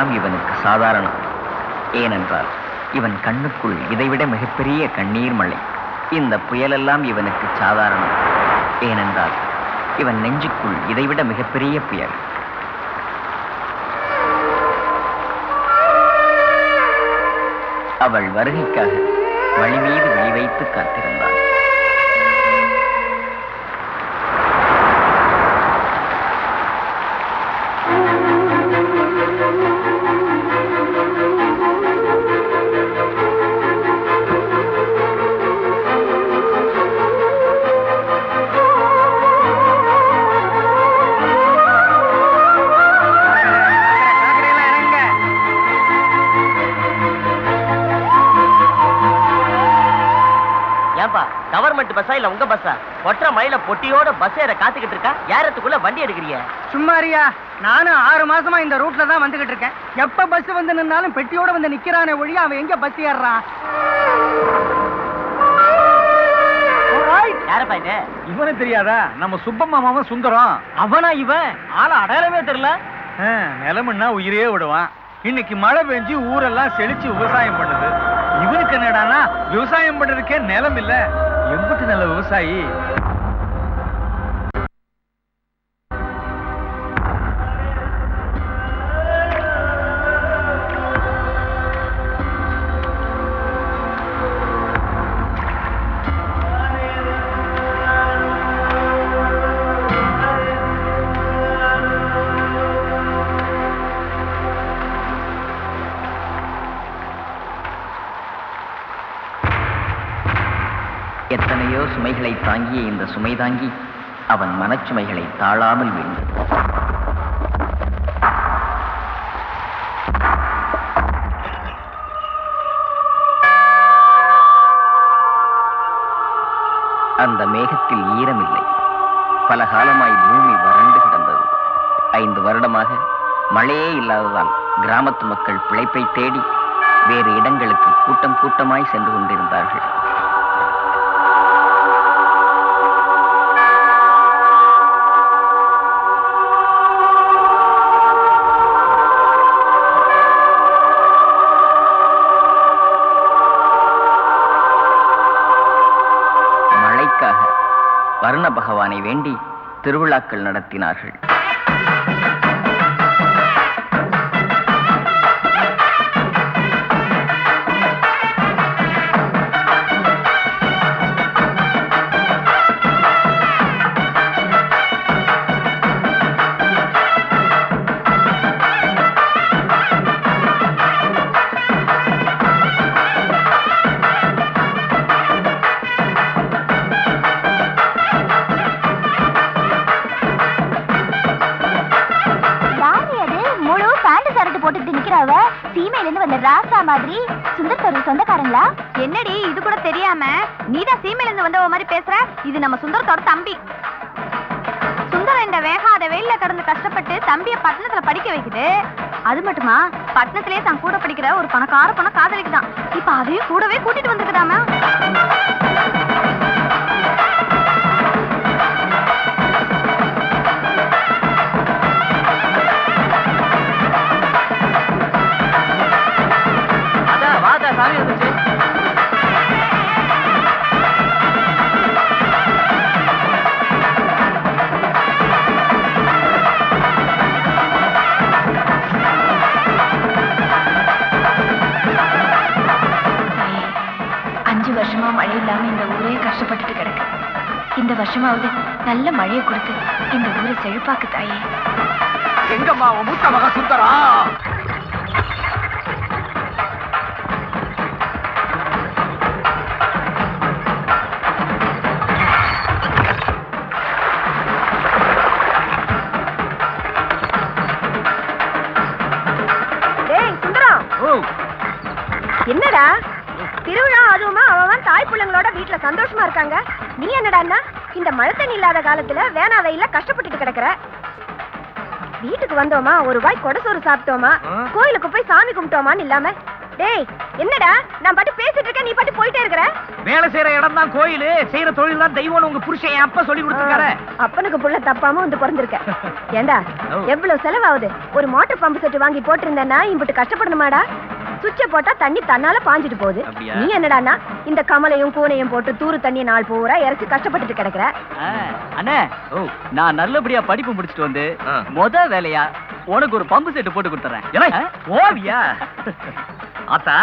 எல்லாம் இவனுக்கு சாதாரணம். ஏனென்றால் இவன் கண்ணுக்குள் இதைவிட மிகப்பெரிய கண்ணீர் மழை. இந்த புயலெல்லாம் இவனுக்கு சாதாரணம். ஏனென்றால் இவன் நெஞ்சுக்குள் இதைவிட மிகப்பெரிய புயல். அவள் வருகைக்காக வழி மீது வைத்து காத்திருந்தான் கவர்மெண்ட் பஸ்ஸா இல்ல உங்க பஸ்ஸா? ஒற்ற மழையில பொட்டியோட பஸ் ஏற காத்துக்கிட்டு இருக்கா? ஏறத்துக்குள்ள வண்டி எடுக்கிறீங்க சும்மாரியா நானும் ஆறு மாசமா இந்த ரூட்ல தான் வந்துகிட்டு இருக்கேன். எப்ப பஸ் வந்து நின்னாலும் பெட்டியோட வந்து நிக்கிறானே ஒழிய அவன் எங்க பஸ் ஏறுறான்? யாரப்பா இது? இவனு தெரியாதா? நம்ம சுப்பம்மாமாவும் சுந்தரம். அவனா இவன்? ஆள அடையாளமே தெரியல. நிலமுன்னா உயிரே விடுவான். இன்னைக்கு மழை பெஞ்சு ஊரெல்லாம் செழிச்சு விவசாயம் பண்ணுது. இவனுக்கு என்னடான்னா விவசாயம் பண்றதுக்கே நிலம் இல்ல. எம்பிட்டு நல்ல விவசாயி. சுமைகளை தாங்கிய இந்த சுமை தாங்கி அவன் மனச்சுமைகளை தாழாமல் வீழ்ந்தது. அந்த மேகத்தில் ஈரமில்லை. பல காலமாய் பூமி வறண்டு கிடந்தது. ஐந்து வருடமாக மழையே இல்லாததால் கிராமத்து மக்கள் பிழைப்பை தேடி வேறு இடங்களுக்கு கூட்டம் கூட்டமாய் சென்று கொண்டிருந்தார்கள். வருண பகவானை வேண்டி திருவிழாக்கள் நடத்தினார்கள். சுந்தர்தார் சொந்தக்காரங்களா? என்னடி இது கூட தெரியாம? நீதான் சீமையில இருந்து வந்தவ மாதிரி பேசுற? இது நம்ம சுந்தரத்தோட தம்பி. சுந்தரம் இந்த வேகாத வெயில கடந்து கஷ்டப்பட்டு தம்பிய பட்டணத்துல படிக்க வைக்குது. அது மட்டுமா? பட்டணத்திலே தான் கூட படிக்கிற ஒரு பணக்கார பணம் காதலிக்குதான். இப்ப அதையும் கூடவே கூட்டிட்டு வந்திருக்கிறாமா வருஷமாவது நல்ல மழையை கொடுத்து இந்த ஊரை செழிப்பாக்கு தாயே. எங்கம்மா உன் மூத்த டேய் சுந்தரம். ஓ. என்னடா? திருவிழா அதுவுமா அவன் தாய் பிள்ளைங்களோட வீட்ல சந்தோஷமா இருக்காங்க. நீ என்னடான்னா இந்த மழை தண்ணி இல்லாத காலத்துல வேணா வெயில கஷ்டப்பட்டுட்டு கிடக்குற. வீட்டுக்கு வந்தோமா ஒரு வாய் கொடை சோறு சாப்பிட்டோமா. கோயிலுக்கு போய் சாமி கும்பிட்டோமான்னு இல்லாம டேய் என்னடா நான் பாட்டு பேசிட்டு இருக்கேன் நீ பாட்டு போயிட்டே இருக்கற? வேலை செய்யற இடம் தான் கோயில் செய்யற தொழில் தான் உங்க புருஷன் என் அப்பா சொல்லி கொடுத்துருக்காரு. அப்பனுக்கு புள்ள தப்பாம வந்து பிறந்திருக்க. ஏண்டா. எவ்வளவு செலவாகுது? ஒரு மோட்டார் பம்பு செட் வாங்கி போட்டிருந்தேன்னா இம்பிட்டு கஷ்டப்படணுமாடா? சுவிட்ச போட்டா தண்ணி தன்னால பாஞ்சிட்டு போகுது? நீ என்னடான்னா இந்த கமலையும் கூனையும் போட்டு தூரு தண்ணி நாள் பூரா இறச்சி கஷ்டப்பட்டுட்டு கிடக்குற. அண்ணே ஓ நான் நல்லபடியா படிப்பு முடிச்சிட்டு வந்து. முத வேலையா உனக்கு ஒரு பம்பு செட்டு போட்டு கொடுத்துறேன். ஓவியா? ஆத்தா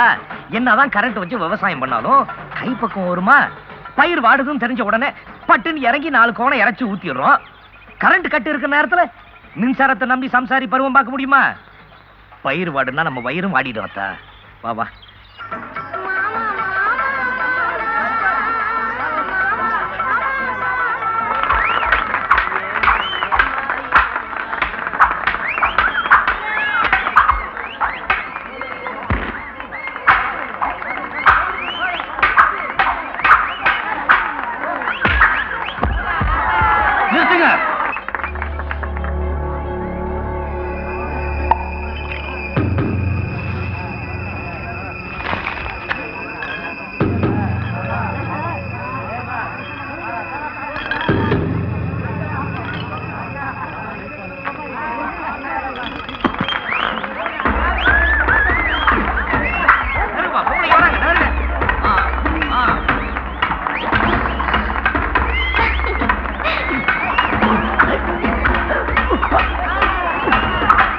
என்னதான் கரண்ட் வச்சு விவசாயம் பண்ணாலும் கைப்பக்கம் வருமா? பயிர் வாடுதுன்னு தெரிஞ்ச உடனே பட்டுன்னு இறங்கி நாலு கோணம் இறச்சி ஊத்திடுறோம். கரண்ட் கட்டு இருக்கிற நேரத்துல மின்சாரத்தை நம்பி சம்சாரி பருவம் பார்க்க முடியுமா? பயிர் வாடுனா நம்ம வயிறும் வாடிடும் அத்தா. வா வா.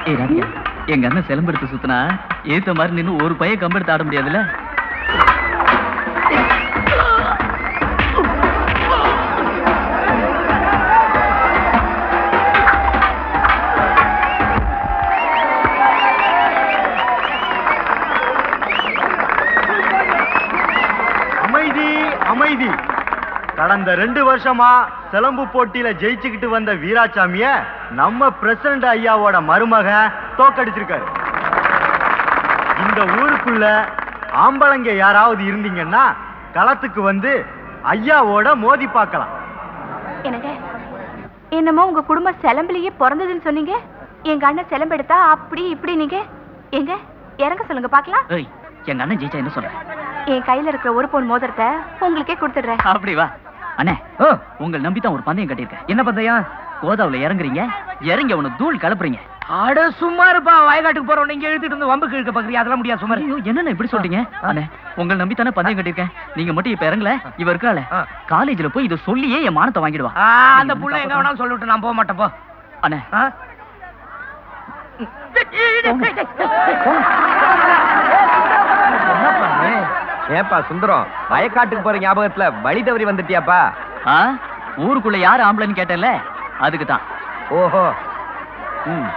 எங்க அண்ணன் சிலம்பெடுத்து சுத்தினா ஏத்த மாதிரி நின்னு ஒரு பையன் கம்பெடுத்து ஆட முடியாதுல்ல? அமைதி அமைதி. கடந்த ரெண்டு வருஷமா சிலம்பு போட்டியில ஜெயிச்சுக்கிட்டு வந்த வீராசாமிய நம்ம பிரசிடண்ட் ஐயாவோட மருமக தோக்கடிச்சிருக்காரு. இந்த ஊருக்குள்ள ஆம்பளைங்க யாராவது இருந்தீங்கன்னா களத்துக்கு வந்து ஐயாவோட மோதி பார்க்கலாம். என்னங்க? என்னமோ உங்க குடும்பம் சிலம்புலயே பிறந்ததுன்னு சொன்னீங்க? எங்க அண்ணன் சிலம்பெடுத்தா அப்படி இப்படி நீங்க எங்க இறங்க சொல்லுங்க பாக்கலாம் ஏய் எங்க அண்ணன் ஜெயிச்சா என்ன சொல்ற? என் கையில இருக்கிற ஒரு பவுன் மோதிரத்தை உங்களுக்கே கொடுத்துடுறேன். அப்படி வா அண்ணே ஓ, உங்களை நம்பி தான் ஒரு பந்தயம் கட்டியிருக்கேன். என்ன பந்தயம்? கோதாவுல இறங்குறீங்க இறங்கி அவனை தூள் கலப்புறீங்க. அட சும்மா இருப்பா வயக்காட்டுக்கு போறோம் நீங்க எழுதிட்டு இருந்து வம்புக்கு இழுக்க பாக்குறியா அதெல்லாம் முடியாது சும்மா இரு. ஐயோ என்னண்ணே இப்படி சொல்றீங்க? அண்ணே உங்களை நம்பி தானே பந்தயம் கட்டியிருக்கேன். நீங்க மட்டும் இப்ப இறங்கல இவ இருக்காளே. காலேஜ்ல போய் இதை சொல்லியே என் மானத்தை வாங்கிடுவா. அந்த புள்ள எங்க வேணாலும் சொல்லிவிட்டு நான் போக மாட்டேன் போ. அண்ணே ஆ? ஏப்பா சுந்தரம் வயக்காட்டுக்கு போற ஞாபகத்துல வழி தவறி வந்துட்டியாப்பா? ஆ? ஊருக்குள்ள யார் ஆம்பளைன்னு கேட்டேன்ல? அதுக்கு தான் ஓஹோ. ம்.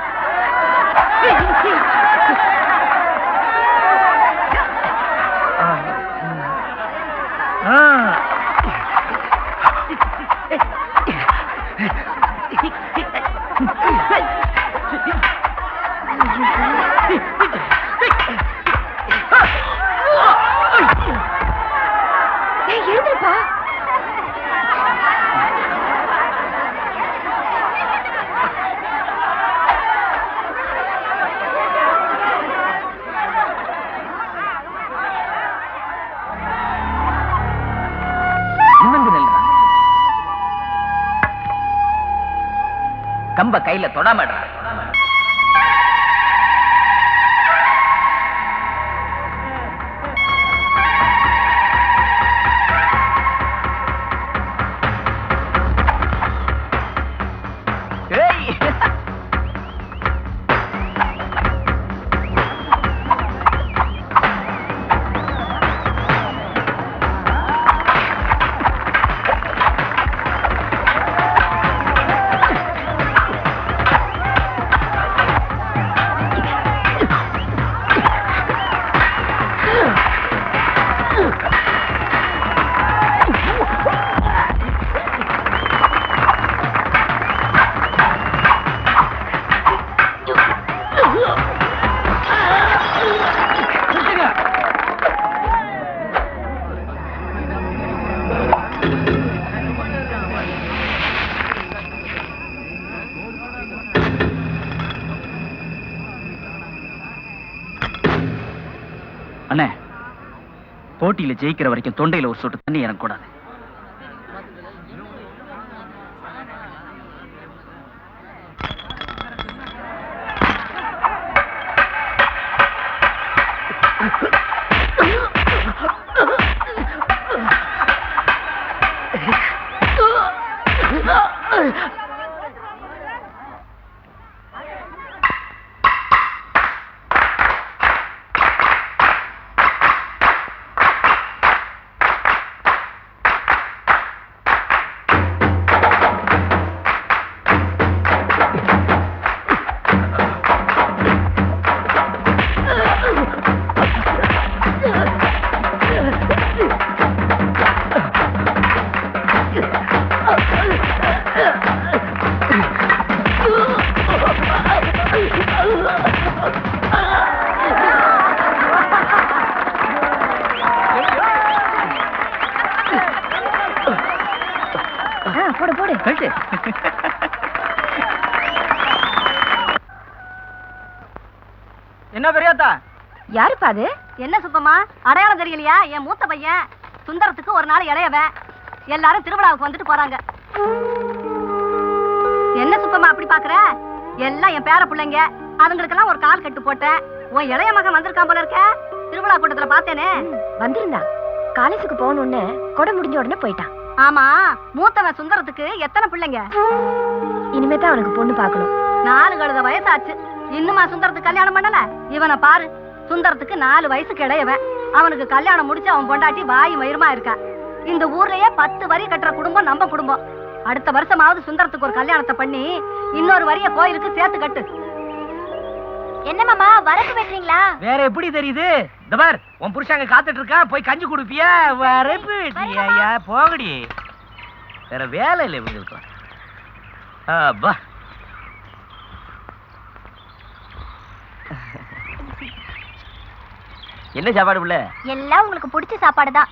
கம்ப கையில தொடாமடுறா போட்டியில ஜெயிக்கிற வரைக்கும் தொண்டையில ஒரு சொட்டு தண்ணி இறங்கக்கூடாது. போடு போடு. கழட்டு. என்ன பெரியாத்தா? யாருப்பா அது? என்ன சுத்தமா? அடையாளம் தெரியலையா? என் மூத்த பையன் சுந்தரத்துக்கு ஒரு நாள் இளையவன் எல்லாரும் திருவிழாவுக்கு வந்துட்டு போறாங்க. என்ன சுத்தமா அப்படி பாக்குற? எல்லாம் என் பேர பிள்ளைங்க. அதுங்களுக்கெல்லாம் ஒரு கால் கட்டு போட்டேன். உன் இளைய மகன் வந்திருக்கான் போல இருக்க. திருவிழா கூட்டத்துல பார்த்தேனே. வந்திருந்தான். காலேஜுக்கு போகணும்னு கொடை முடிஞ்ச உடனே போயிட்டான். ஆமா மூத்தவன் சுந்தரத்துக்கு எத்தனை பிள்ளைங்க? இனிமே தான் அவனுக்கு பொண்ணு பார்க்கணும். நாலு கழுத வயசாச்சு. இன்னுமா சுந்தரத்துக்கு கல்யாணம் பண்ணல? இவனை பாரு சுந்தரத்துக்கு நாலு வயசுக்கு இளையவன் அவனுக்கு கல்யாணம் முடிச்சு அவன் பொண்டாட்டி வாய் மயிருமா இருக்கா? இந்த ஊர்லயே பத்து வரி கட்டுற குடும்பம் நம்ம குடும்பம். அடுத்த வருஷமாவது சுந்தரத்துக்கு ஒரு கல்யாணத்தை பண்ணி இன்னொரு வரிய கோயிலுக்கு சேர்த்து கட்டு. என்ன மாமா வரப்பு வெட்டுறீங்களா வேற எப்படி தெரியுது? இந்த பார் உன் புருஷங்க காத்துட்டு இருக்கான் போய் கஞ்சி குடுப்பியா? வரப்பு ஐயா போகடி. வேற வேலை இல்லை இவங்களுக்கு. அப்பா என்ன சாப்பாடு புள்ள? எல்லாம் உங்களுக்கு பிடிச்ச சாப்பாடு தான்.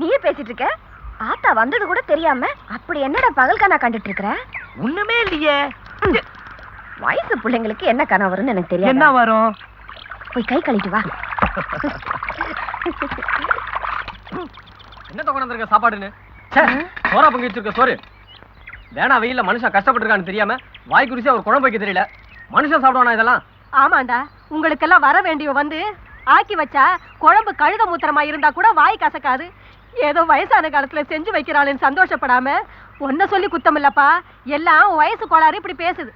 நீயே பேசிட்டு இருக்க? ஆத்தா வந்தது கூட தெரியாம அப்படி என்னடா பகல் கனா கண்டுட்டு இருக்கற? ஒண்ணுமே இல்லையே. வயசு பிள்ளைங்களுக்கு என்ன கனவு வரும்னு எனக்கு என்ன தெரியாது வரும்? போய் கை கழிட்டு வா. என்ன கொண்டு வந்திருக்க சாப்பாடுன்னு? சோறா பொங்கி வச்சிருக்க சோறு. வேணா வெயில்ல மனுஷன் கஷ்டப்பட்டிருக்கான்னு தெரியாம வாய் குறிச்சு அவர் குழம்பு வைக்க தெரியல. மனுஷன் சாப்பிடுவானா இதெல்லாம்? ஆமாண்டா உங்களுக்கெல்லாம் வர வேண்டிய வந்து ஆக்கி வச்சா குழம்பு கழுத மூத்திரமா இருந்தா கூட வாய் கசக்காது. ஏதோ வயசான காலத்துல செஞ்சு வைக்கிறாளேன்னு சந்தோஷப்படாம ஒன்ன சொல்லி குத்தம் இல்லப்பா. எல்லாம் வயசு கோளாறு இப்படி பேசுது.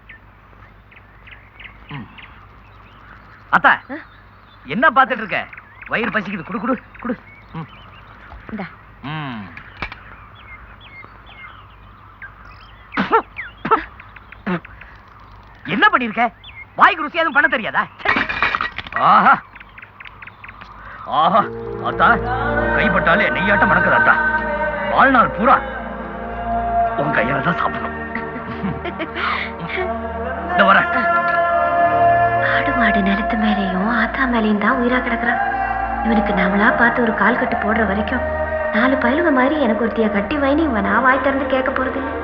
அத்தா என்ன பாத்துட்டு இருக்க? வயிறு பசிக்குது. குடு குடு குடு. என்ன பண்ணிருக்க? வாய்க்கு ருசி எதுவும் பண்ண தெரியாதா. ஆஹா. ஆஹா அத்தா கைப்பட்டாலே நெய்யாட்டம் மணக்குது அத்தா வாழ்நாள் பூரா உன் கையால தான் சாப்பிடணும். இந்த வர. ஆடு மாடு நிலத்து மேலேயும் ஆத்தா மேலேயும் தான் உயிரா கிடக்குறான். இவனுக்கு நாமளா பார்த்து ஒரு கால் கட்டு போடுற வரைக்கும் நாலு பயலுங்க மாதிரி எனக்கு ஒருத்திய கட்டி வைனி இவன் நான் வாய் திறந்து கேட்க போறது இல்லை